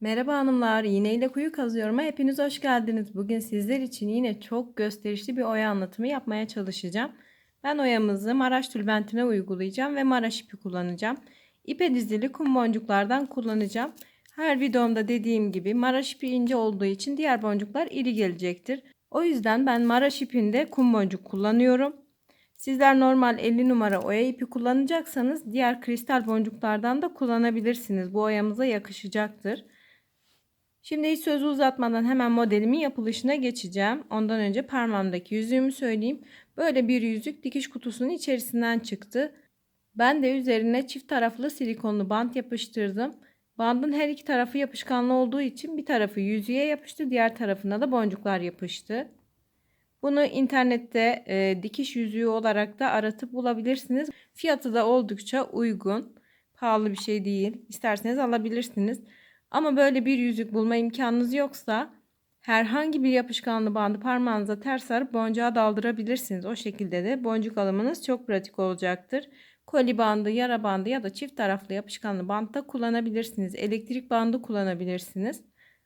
Merhaba hanımlar, iğneyle kuyu kazıyorum'a hepiniz hoş geldiniz. Bugün sizler için yine çok gösterişli bir oya anlatımı yapmaya çalışacağım. Ben oyamızı Maraş tülbentine uygulayacağım ve Maraş ipi kullanacağım. İpe dizili kum boncuklardan kullanacağım. Her videomda dediğim gibi Maraş ipi ince olduğu için diğer boncuklar iri gelecektir. O yüzden ben Maraş ipinde kum boncuk kullanıyorum. Sizler normal 50 numara oya ipi kullanacaksanız diğer kristal boncuklardan da kullanabilirsiniz. Bu oyamıza yakışacaktır. Şimdi hiç sözü uzatmadan hemen modelimin yapılışına geçeceğim. Ondan önce parmağımdaki yüzüğümü söyleyeyim. Böyle bir yüzük dikiş kutusunun içerisinden çıktı. Ben de üzerine çift taraflı silikonlu bant yapıştırdım. Bandın her iki tarafı yapışkanlı olduğu için bir tarafı yüzüğe yapıştı, diğer tarafına da boncuklar yapıştı. Bunu internette e, dikiş yüzüğü olarak da aratıp bulabilirsiniz. Fiyatı da oldukça uygun. Pahalı bir şey değil. İsterseniz alabilirsiniz. Ama böyle bir yüzük bulma imkanınız yoksa herhangi bir yapışkanlı bandı parmağınıza ters sarıp boncuğa daldırabilirsiniz. O şekilde de boncuk alımınız çok pratik olacaktır. Koli bandı, yara bandı ya da çift taraflı yapışkanlı bant da kullanabilirsiniz. Elektrik bandı kullanabilirsiniz.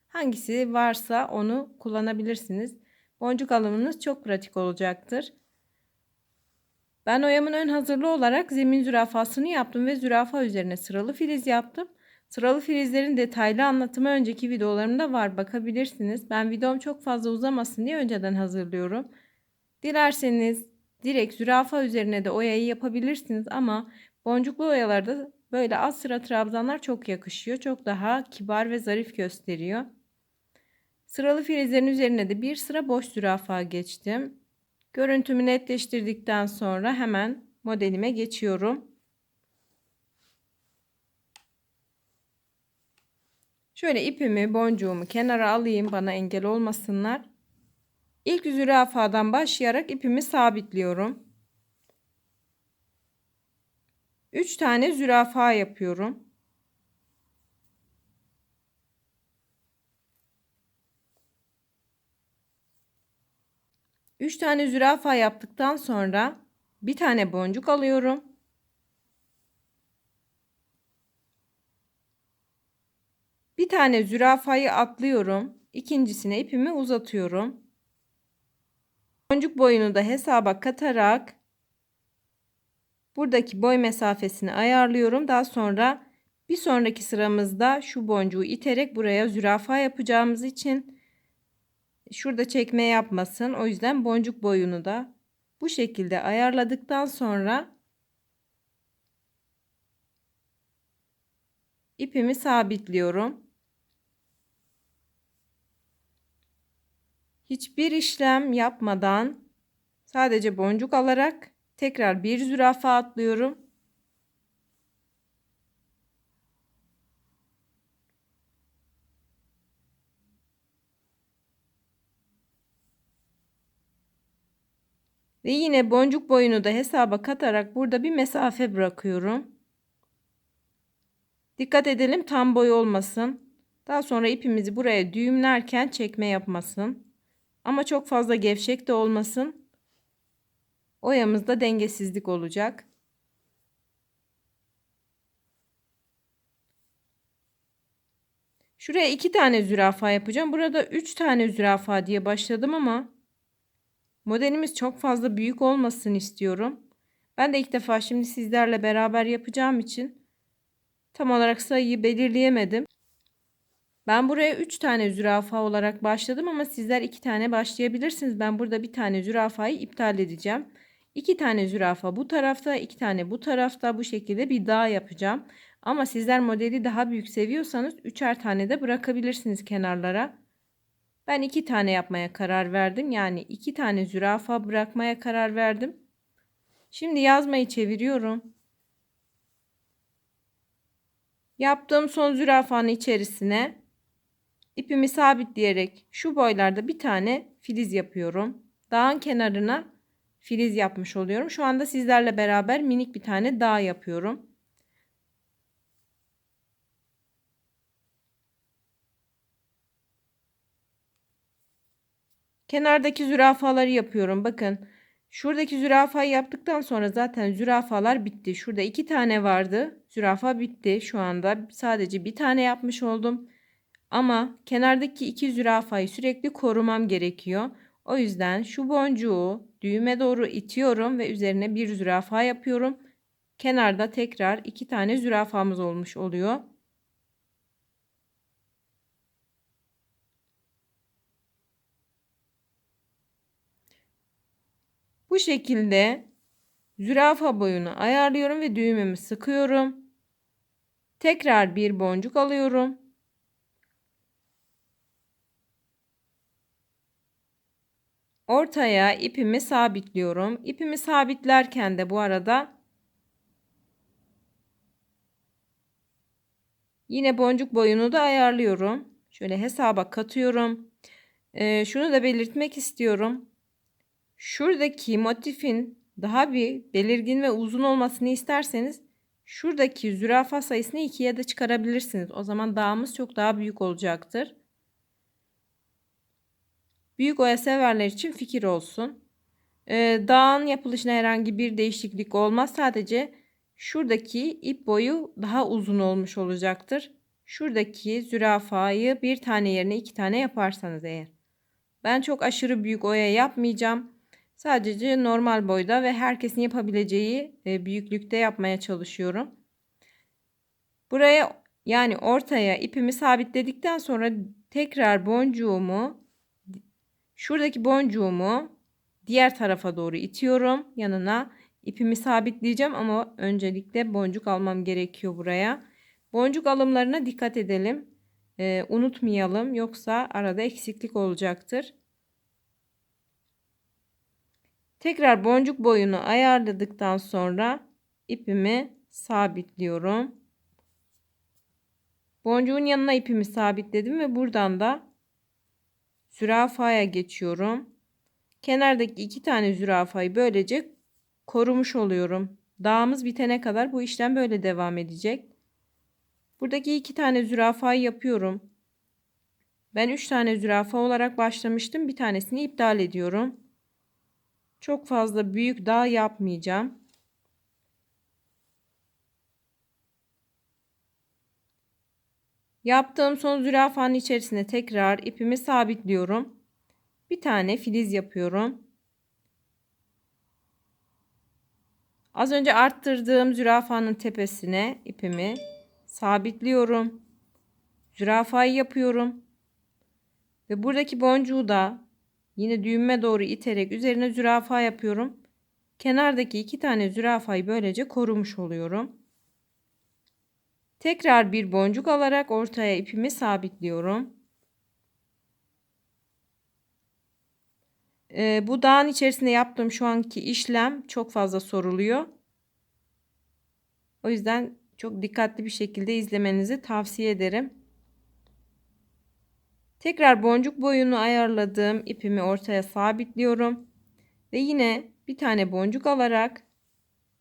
Hangisi varsa onu kullanabilirsiniz. Boncuk alımınız çok pratik olacaktır. Ben oyamın ön hazırlığı olarak zemin zürafasını yaptım ve zürafa üzerine sıralı filiz yaptım. Sıralı filizlerin detaylı anlatımı önceki videolarımda var bakabilirsiniz. Ben videom çok fazla uzamasın diye önceden hazırlıyorum. Dilerseniz direkt zürafa üzerine de oyayı yapabilirsiniz ama boncuklu oyalarda böyle az sıra trabzanlar çok yakışıyor. Çok daha kibar ve zarif gösteriyor. Sıralı filizlerin üzerine de bir sıra boş zürafa geçtim. Görüntümü netleştirdikten sonra hemen modelime geçiyorum. Şöyle ipimi, boncuğumu kenara alayım bana engel olmasınlar. İlk zürafadan başlayarak ipimi sabitliyorum. 3 tane zürafa yapıyorum. Üç tane zürafa yaptıktan sonra bir tane boncuk alıyorum. Tane zürafayı atlıyorum. İkincisine ipimi uzatıyorum. Boncuk boyunu da hesaba katarak buradaki boy mesafesini ayarlıyorum. Daha sonra bir sonraki sıramızda şu boncuğu iterek buraya zürafa yapacağımız için şurada çekme yapmasın. O yüzden boncuk boyunu da bu şekilde ayarladıktan sonra ipimi sabitliyorum. Hiçbir işlem yapmadan sadece boncuk alarak tekrar bir zürafa atlıyorum. Ve yine boncuk boyunu da hesaba katarak burada bir mesafe bırakıyorum. Dikkat edelim tam boy olmasın. Daha sonra ipimizi buraya düğümlerken çekme yapmasın. Ama çok fazla gevşek de olmasın. Oyamızda dengesizlik olacak. Şuraya iki tane zürafa yapacağım. Burada üç tane zürafa diye başladım ama modelimiz çok fazla büyük olmasın istiyorum. Ben de ilk defa şimdi sizlerle beraber yapacağım için tam olarak sayıyı belirleyemedim. Ben buraya 3 tane zürafa olarak başladım ama sizler 2 tane başlayabilirsiniz. Ben burada bir tane zürafayı iptal edeceğim. 2 tane zürafa bu tarafta, 2 tane bu tarafta bu şekilde bir dağ yapacağım. Ama sizler modeli daha büyük seviyorsanız 3'er tane de bırakabilirsiniz kenarlara. Ben 2 tane yapmaya karar verdim. Yani 2 tane zürafa bırakmaya karar verdim. Şimdi yazmayı çeviriyorum. Yaptığım son zürafanın içerisine ipimi sabitleyerek şu boylarda bir tane filiz yapıyorum. Dağın kenarına filiz yapmış oluyorum. Şu anda sizlerle beraber minik bir tane dağ yapıyorum. Kenardaki zürafaları yapıyorum. Bakın şuradaki zürafayı yaptıktan sonra zaten zürafalar bitti. Şurada iki tane vardı. Zürafa bitti. Şu anda sadece bir tane yapmış oldum. Ama kenardaki iki zürafayı sürekli korumam gerekiyor. O yüzden şu boncuğu düğüme doğru itiyorum ve üzerine bir zürafa yapıyorum. Kenarda tekrar iki tane zürafamız olmuş oluyor. Bu şekilde zürafa boyunu ayarlıyorum ve düğümümü sıkıyorum. Tekrar bir boncuk alıyorum. Ortaya ipimi sabitliyorum. İpimi sabitlerken de bu arada yine boncuk boyunu da ayarlıyorum. Şöyle hesaba katıyorum. Ee, şunu da belirtmek istiyorum. Şuradaki motifin daha bir belirgin ve uzun olmasını isterseniz şuradaki zürafa sayısını ikiye de çıkarabilirsiniz. O zaman dağımız çok daha büyük olacaktır. Büyük oya severler için fikir olsun. Ee, dağın yapılışına herhangi bir değişiklik olmaz. Sadece şuradaki ip boyu daha uzun olmuş olacaktır. Şuradaki zürafayı bir tane yerine iki tane yaparsanız eğer. Ben çok aşırı büyük oya yapmayacağım. Sadece normal boyda ve herkesin yapabileceği e, büyüklükte yapmaya çalışıyorum. Buraya yani ortaya ipimi sabitledikten sonra tekrar boncuğumu şuradaki boncuğumu diğer tarafa doğru itiyorum. Yanına ipimi sabitleyeceğim ama öncelikle boncuk almam gerekiyor buraya. Boncuk alımlarına dikkat edelim. Ee, unutmayalım yoksa arada eksiklik olacaktır. Tekrar boncuk boyunu ayarladıktan sonra ipimi sabitliyorum. Boncuğun yanına ipimi sabitledim ve buradan da zürafaya geçiyorum. Kenardaki iki tane zürafayı böylece korumuş oluyorum. Dağımız bitene kadar bu işlem böyle devam edecek. Buradaki iki tane zürafayı yapıyorum. Ben üç tane zürafa olarak başlamıştım. Bir tanesini iptal ediyorum. Çok fazla büyük dağ yapmayacağım. Yaptığım son zürafanın içerisine tekrar ipimi sabitliyorum. Bir tane filiz yapıyorum. Az önce arttırdığım zürafanın tepesine ipimi sabitliyorum. Zürafayı yapıyorum. Ve buradaki boncuğu da Yine düğüme doğru iterek üzerine zürafa yapıyorum. Kenardaki iki tane zürafayı böylece korumuş oluyorum. Tekrar bir boncuk alarak ortaya ipimi sabitliyorum. Ee, bu dağın içerisinde yaptığım şu anki işlem çok fazla soruluyor. O yüzden çok dikkatli bir şekilde izlemenizi tavsiye ederim. Tekrar boncuk boyunu ayarladığım ipimi ortaya sabitliyorum. Ve yine bir tane boncuk alarak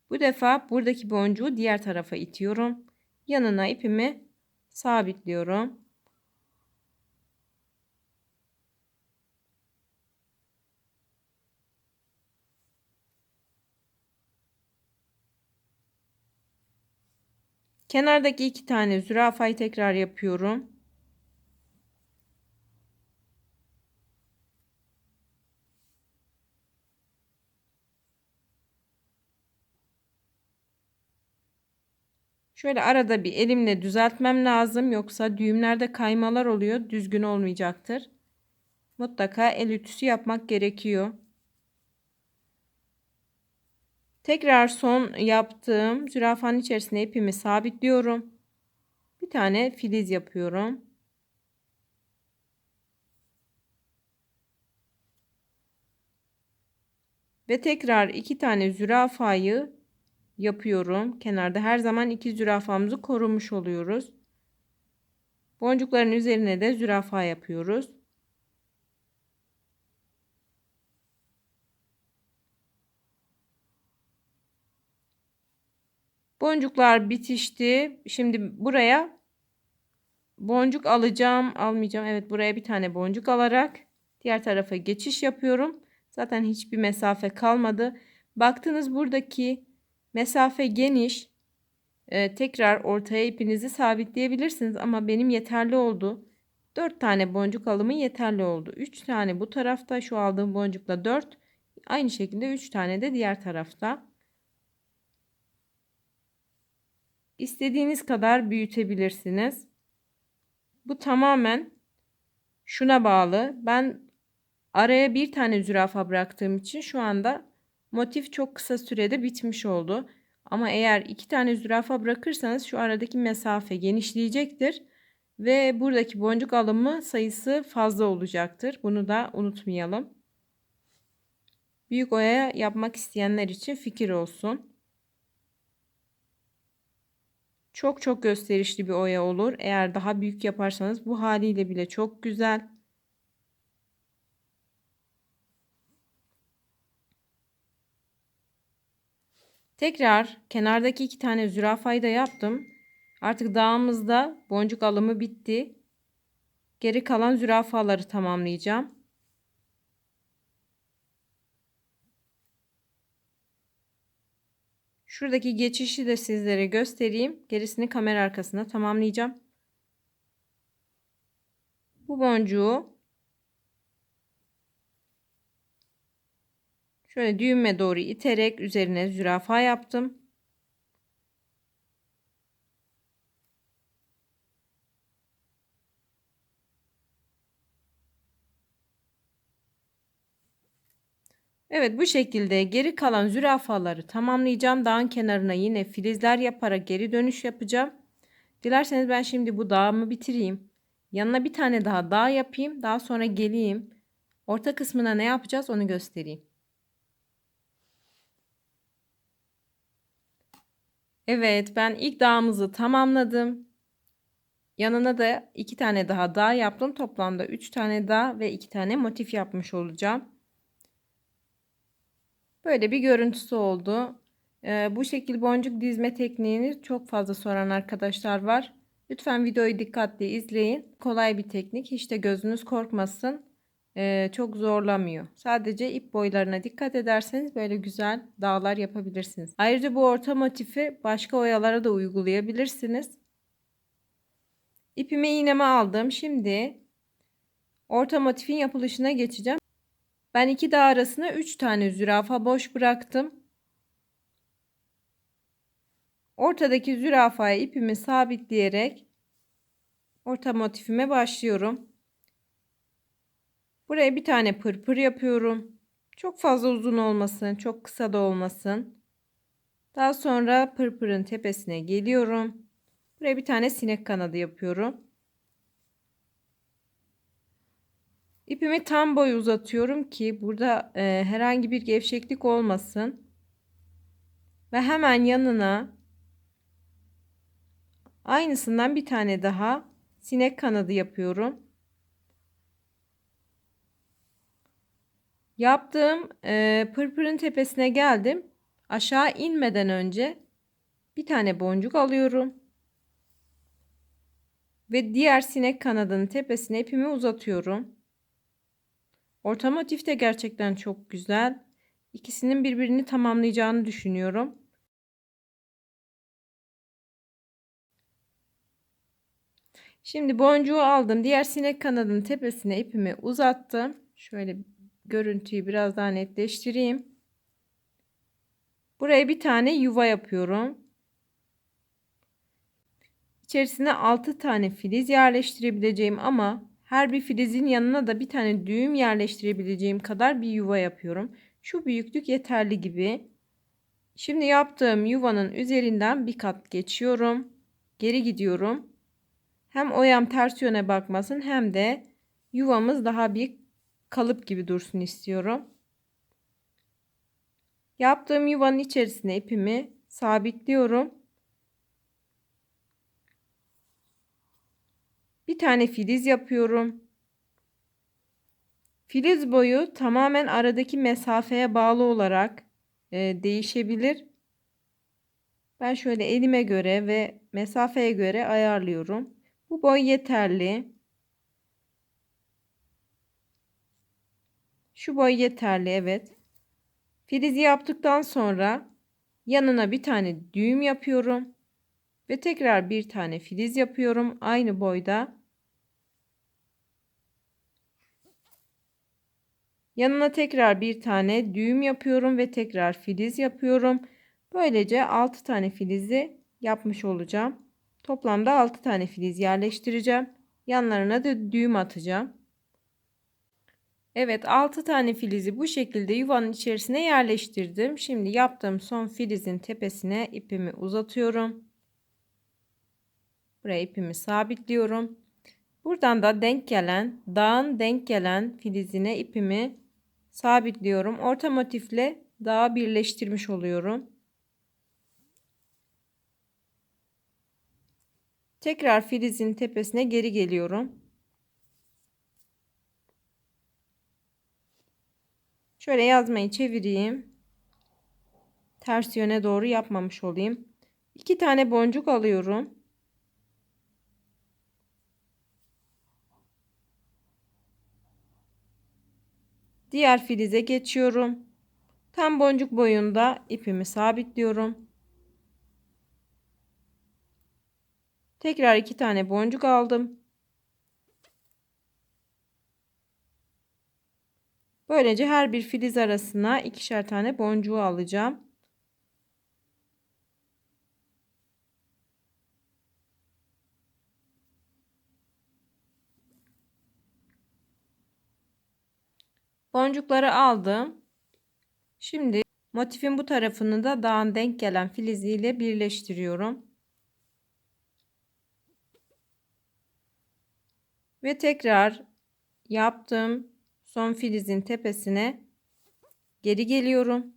bu defa buradaki boncuğu diğer tarafa itiyorum. Yanına ipimi sabitliyorum. Kenardaki iki tane zürafayı tekrar yapıyorum. Şöyle arada bir elimle düzeltmem lazım. Yoksa düğümlerde kaymalar oluyor. Düzgün olmayacaktır. Mutlaka el ütüsü yapmak gerekiyor. Tekrar son yaptığım zürafanın içerisine ipimi sabitliyorum. Bir tane filiz yapıyorum. Ve tekrar iki tane zürafayı yapıyorum. Kenarda her zaman iki zürafamızı korumuş oluyoruz. Boncukların üzerine de zürafa yapıyoruz. Boncuklar bitişti. Şimdi buraya boncuk alacağım, almayacağım. Evet buraya bir tane boncuk alarak diğer tarafa geçiş yapıyorum. Zaten hiçbir mesafe kalmadı. Baktınız buradaki Mesafe geniş. Ee, tekrar ortaya ipinizi sabitleyebilirsiniz ama benim yeterli oldu. 4 tane boncuk alımı yeterli oldu. 3 tane bu tarafta şu aldığım boncukla 4. Aynı şekilde 3 tane de diğer tarafta. İstediğiniz kadar büyütebilirsiniz. Bu tamamen şuna bağlı. Ben araya bir tane zürafa bıraktığım için şu anda motif çok kısa sürede bitmiş oldu. Ama eğer iki tane zürafa bırakırsanız şu aradaki mesafe genişleyecektir. Ve buradaki boncuk alımı sayısı fazla olacaktır. Bunu da unutmayalım. Büyük oya yapmak isteyenler için fikir olsun. Çok çok gösterişli bir oya olur. Eğer daha büyük yaparsanız bu haliyle bile çok güzel. Tekrar kenardaki iki tane zürafayı da yaptım. Artık dağımızda boncuk alımı bitti. Geri kalan zürafaları tamamlayacağım. Şuradaki geçişi de sizlere göstereyim. Gerisini kamera arkasında tamamlayacağım. Bu boncuğu şöyle düğüme doğru iterek üzerine zürafa yaptım. Evet bu şekilde geri kalan zürafaları tamamlayacağım. Dağın kenarına yine filizler yaparak geri dönüş yapacağım. Dilerseniz ben şimdi bu dağımı bitireyim. Yanına bir tane daha dağ yapayım. Daha sonra geleyim. Orta kısmına ne yapacağız onu göstereyim. Evet ben ilk dağımızı tamamladım. Yanına da iki tane daha dağ yaptım. Toplamda üç tane dağ ve iki tane motif yapmış olacağım. Böyle bir görüntüsü oldu. Ee, bu şekil boncuk dizme tekniğini çok fazla soran arkadaşlar var. Lütfen videoyu dikkatli izleyin. Kolay bir teknik. Hiç de gözünüz korkmasın. Ee, çok zorlamıyor. Sadece ip boylarına dikkat ederseniz böyle güzel dağlar yapabilirsiniz. Ayrıca bu orta motifi başka oyalara da uygulayabilirsiniz. İpimi iğneme aldım. Şimdi orta motifin yapılışına geçeceğim. Ben iki dağ arasına 3 tane zürafa boş bıraktım. Ortadaki zürafaya ipimi sabitleyerek orta motifime başlıyorum. Buraya bir tane pırpır yapıyorum. Çok fazla uzun olmasın, çok kısa da olmasın. Daha sonra pırpırın tepesine geliyorum. Buraya bir tane sinek kanadı yapıyorum. İpimi tam boy uzatıyorum ki burada e, herhangi bir gevşeklik olmasın. Ve hemen yanına aynısından bir tane daha sinek kanadı yapıyorum. Yaptığım e, pırpırın tepesine geldim. Aşağı inmeden önce bir tane boncuk alıyorum. Ve diğer sinek kanadının tepesine ipimi uzatıyorum. Orta motif de gerçekten çok güzel. İkisinin birbirini tamamlayacağını düşünüyorum. Şimdi boncuğu aldım. Diğer sinek kanadının tepesine ipimi uzattım. Şöyle görüntüyü biraz daha netleştireyim. Buraya bir tane yuva yapıyorum. İçerisine 6 tane filiz yerleştirebileceğim ama her bir filizin yanına da bir tane düğüm yerleştirebileceğim kadar bir yuva yapıyorum. Şu büyüklük yeterli gibi. Şimdi yaptığım yuvanın üzerinden bir kat geçiyorum. Geri gidiyorum. Hem oyam ters yöne bakmasın hem de yuvamız daha bir kalıp gibi dursun istiyorum. Yaptığım yuvanın içerisine ipimi sabitliyorum. Bir tane filiz yapıyorum. Filiz boyu tamamen aradaki mesafeye bağlı olarak e, değişebilir. Ben şöyle elime göre ve mesafeye göre ayarlıyorum. Bu boy yeterli. Şu boy yeterli evet. Frizi yaptıktan sonra yanına bir tane düğüm yapıyorum. Ve tekrar bir tane filiz yapıyorum. Aynı boyda. Yanına tekrar bir tane düğüm yapıyorum ve tekrar filiz yapıyorum. Böylece 6 tane filizi yapmış olacağım. Toplamda 6 tane filiz yerleştireceğim. Yanlarına da düğüm atacağım. Evet 6 tane filizi bu şekilde yuvanın içerisine yerleştirdim. Şimdi yaptığım son filizin tepesine ipimi uzatıyorum. Buraya ipimi sabitliyorum. Buradan da denk gelen, dağın denk gelen filizine ipimi sabitliyorum. Orta motifle dağı birleştirmiş oluyorum. Tekrar filizin tepesine geri geliyorum. Şöyle yazmayı çevireyim. Ters yöne doğru yapmamış olayım. İki tane boncuk alıyorum. Diğer filize geçiyorum. Tam boncuk boyunda ipimi sabitliyorum. Tekrar iki tane boncuk aldım. Böylece her bir filiz arasına ikişer tane boncuğu alacağım. Boncukları aldım. Şimdi motifin bu tarafını da dağın denk gelen filiziyle birleştiriyorum. Ve tekrar yaptım son filizin tepesine geri geliyorum.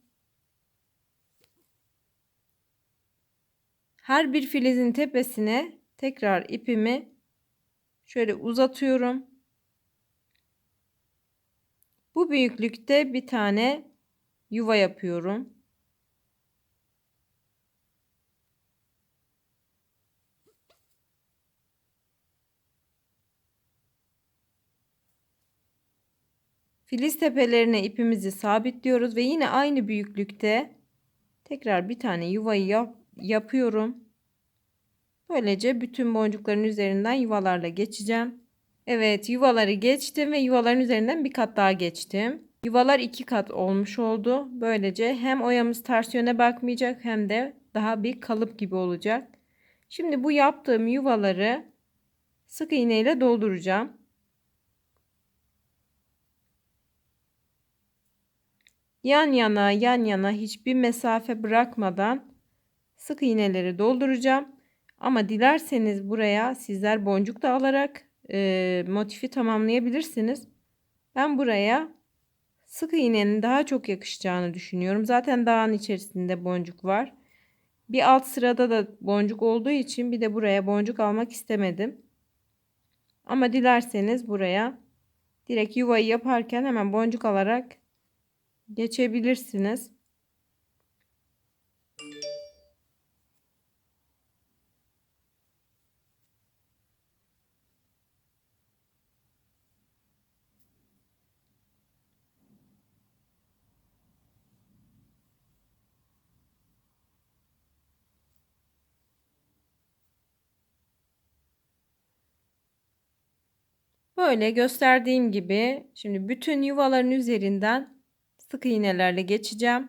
Her bir filizin tepesine tekrar ipimi şöyle uzatıyorum. Bu büyüklükte bir tane yuva yapıyorum. Filiz tepelerine ipimizi sabitliyoruz ve yine aynı büyüklükte tekrar bir tane yuvayı yap yapıyorum. Böylece bütün boncukların üzerinden yuvalarla geçeceğim. Evet yuvaları geçtim ve yuvaların üzerinden bir kat daha geçtim. Yuvalar iki kat olmuş oldu. Böylece hem oyamız ters yöne bakmayacak hem de daha bir kalıp gibi olacak. Şimdi bu yaptığım yuvaları sık iğne ile dolduracağım. Yan yana yan yana hiçbir mesafe bırakmadan sık iğneleri dolduracağım. Ama dilerseniz buraya sizler boncuk da alarak e, motifi tamamlayabilirsiniz. Ben buraya sık iğnenin daha çok yakışacağını düşünüyorum. Zaten dağın içerisinde boncuk var. Bir alt sırada da boncuk olduğu için bir de buraya boncuk almak istemedim. Ama dilerseniz buraya direkt yuvayı yaparken hemen boncuk alarak geçebilirsiniz. Böyle gösterdiğim gibi şimdi bütün yuvaların üzerinden sık iğnelerle geçeceğim.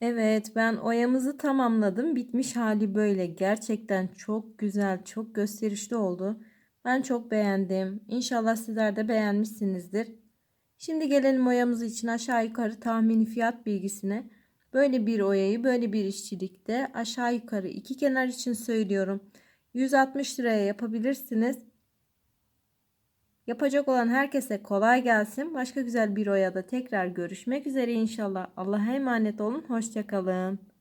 Evet ben oyamızı tamamladım. Bitmiş hali böyle. Gerçekten çok güzel, çok gösterişli oldu. Ben çok beğendim. İnşallah sizler de beğenmişsinizdir. Şimdi gelelim oyamız için aşağı yukarı tahmini fiyat bilgisine. Böyle bir oyayı böyle bir işçilikte aşağı yukarı iki kenar için söylüyorum. 160 liraya yapabilirsiniz. Yapacak olan herkese kolay gelsin. Başka güzel bir oyada tekrar görüşmek üzere inşallah. Allah'a emanet olun. Hoşçakalın.